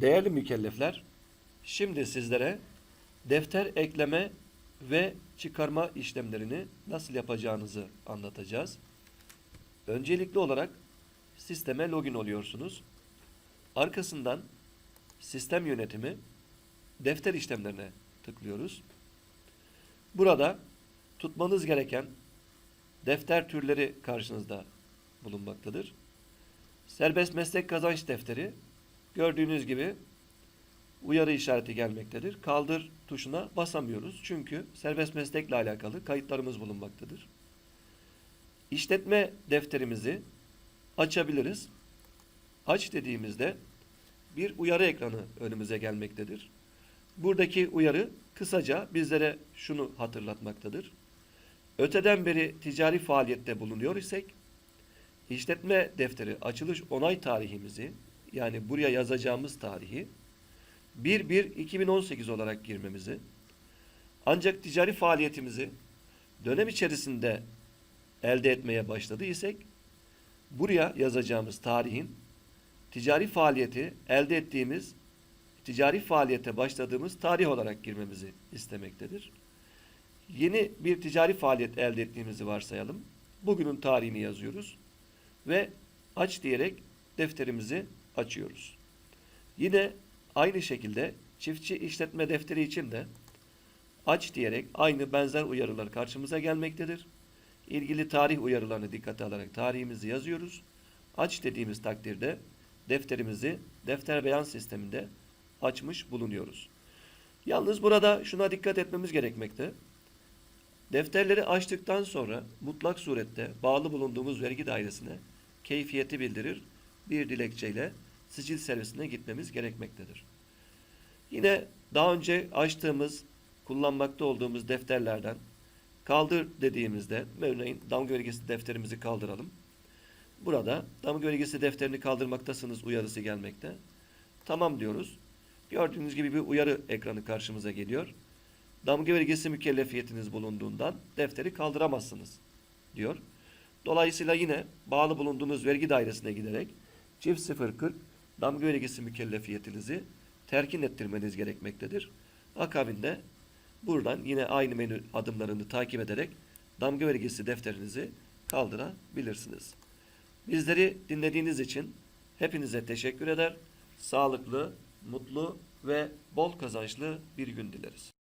Değerli mükellefler, şimdi sizlere defter ekleme ve çıkarma işlemlerini nasıl yapacağınızı anlatacağız. Öncelikli olarak sisteme login oluyorsunuz. Arkasından sistem yönetimi defter işlemlerine tıklıyoruz. Burada tutmanız gereken defter türleri karşınızda bulunmaktadır. Serbest meslek kazanç defteri gördüğünüz gibi uyarı işareti gelmektedir. Kaldır tuşuna basamıyoruz. Çünkü serbest meslekle alakalı kayıtlarımız bulunmaktadır. İşletme defterimizi açabiliriz. Aç dediğimizde bir uyarı ekranı önümüze gelmektedir. Buradaki uyarı kısaca bizlere şunu hatırlatmaktadır. Öteden beri ticari faaliyette bulunuyor isek işletme defteri açılış onay tarihimizi yani buraya yazacağımız tarihi 1-1-2018 olarak girmemizi ancak ticari faaliyetimizi dönem içerisinde elde etmeye başladıysak buraya yazacağımız tarihin ticari faaliyeti elde ettiğimiz ticari faaliyete başladığımız tarih olarak girmemizi istemektedir. Yeni bir ticari faaliyet elde ettiğimizi varsayalım. Bugünün tarihini yazıyoruz ve aç diyerek defterimizi açıyoruz. Yine aynı şekilde çiftçi işletme defteri için de aç diyerek aynı benzer uyarılar karşımıza gelmektedir. İlgili tarih uyarılarını dikkate alarak tarihimizi yazıyoruz. Aç dediğimiz takdirde defterimizi defter beyan sisteminde açmış bulunuyoruz. Yalnız burada şuna dikkat etmemiz gerekmekte. Defterleri açtıktan sonra mutlak surette bağlı bulunduğumuz vergi dairesine keyfiyeti bildirir bir dilekçeyle sicil servisine gitmemiz gerekmektedir. Yine daha önce açtığımız, kullanmakta olduğumuz defterlerden kaldır dediğimizde, örneğin damga vergisi defterimizi kaldıralım. Burada damga vergisi defterini kaldırmaktasınız uyarısı gelmekte. Tamam diyoruz. Gördüğünüz gibi bir uyarı ekranı karşımıza geliyor. Damga vergisi mükellefiyetiniz bulunduğundan defteri kaldıramazsınız diyor. Dolayısıyla yine bağlı bulunduğunuz vergi dairesine giderek çift 040 damga vergisi mükellefiyetinizi terkin ettirmeniz gerekmektedir. Akabinde buradan yine aynı menü adımlarını takip ederek damga vergisi defterinizi kaldırabilirsiniz. Bizleri dinlediğiniz için hepinize teşekkür eder. Sağlıklı, mutlu ve bol kazançlı bir gün dileriz.